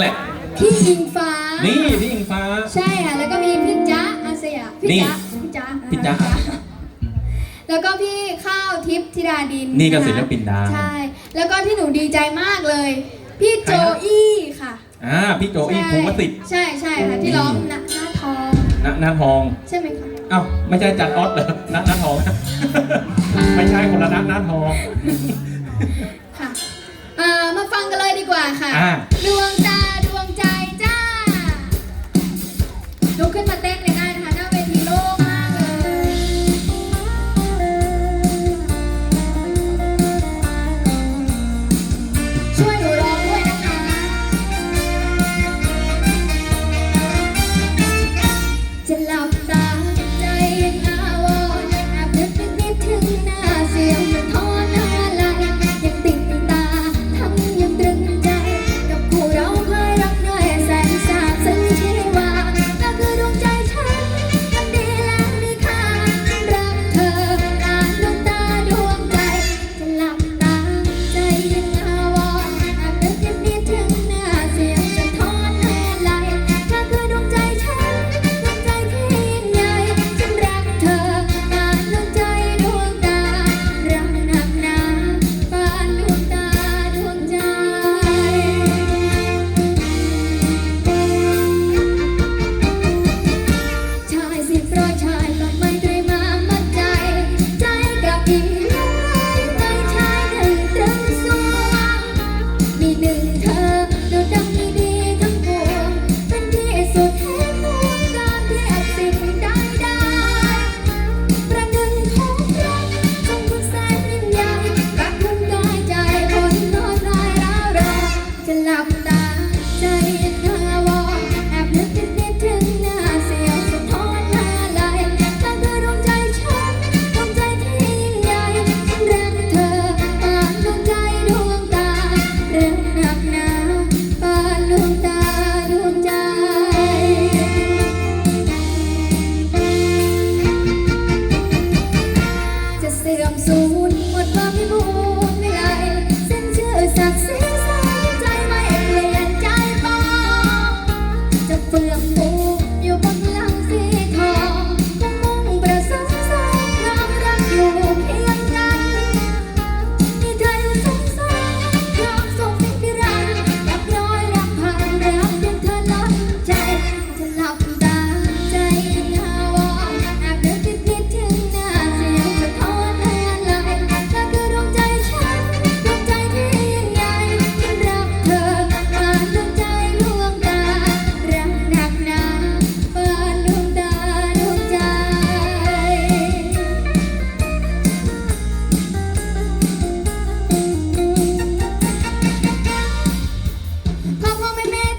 แหละพี่อิงฟ้า นี่พี่อิงฟ้า ใช่ค่ะ แล้วก็มีพี่จ๊ะอาเซียพี่นี่จ๊ะพี่จ๊ะพี่จ๊ะอ่าแล้วก็พี่ข้าวทิพย์ธิดาดินนี่ก็ะคะศิลปินดังใช่ แล้วก็ที่หนูดีใจมากเลย พี่ใครโจนะอี้ค่ะอ่าพี่โจอี้ภูมิสิทธิ์ใช่ใช่ค่ะ ที่ร้องหน้าหน้าทองณณทอง ใช่ไหมคะ เอ้าไม่ใช่จันออสเหรอณณทอง ไม่ใช่คนละณณทอง ค่ะอ่ามาฟังกันเลยดีกว่าค่ะ อ่า ดวงตา หลับตาใจเธวอนแอบนึกนิดๆถึงหน้าเสียวสะท้อนหน้าไหลเธอคือดวงใจฉันดวงใจที่ยิ่งใหญ่ฉันรักเธอปานดวงใจดวงตาเรื่องหนักหนาปานดวงตาดวงใจ จะเสื่อมสูญหมดความพิบูลไม่ไหลเส้นเชื่อสัก อยู่บนโล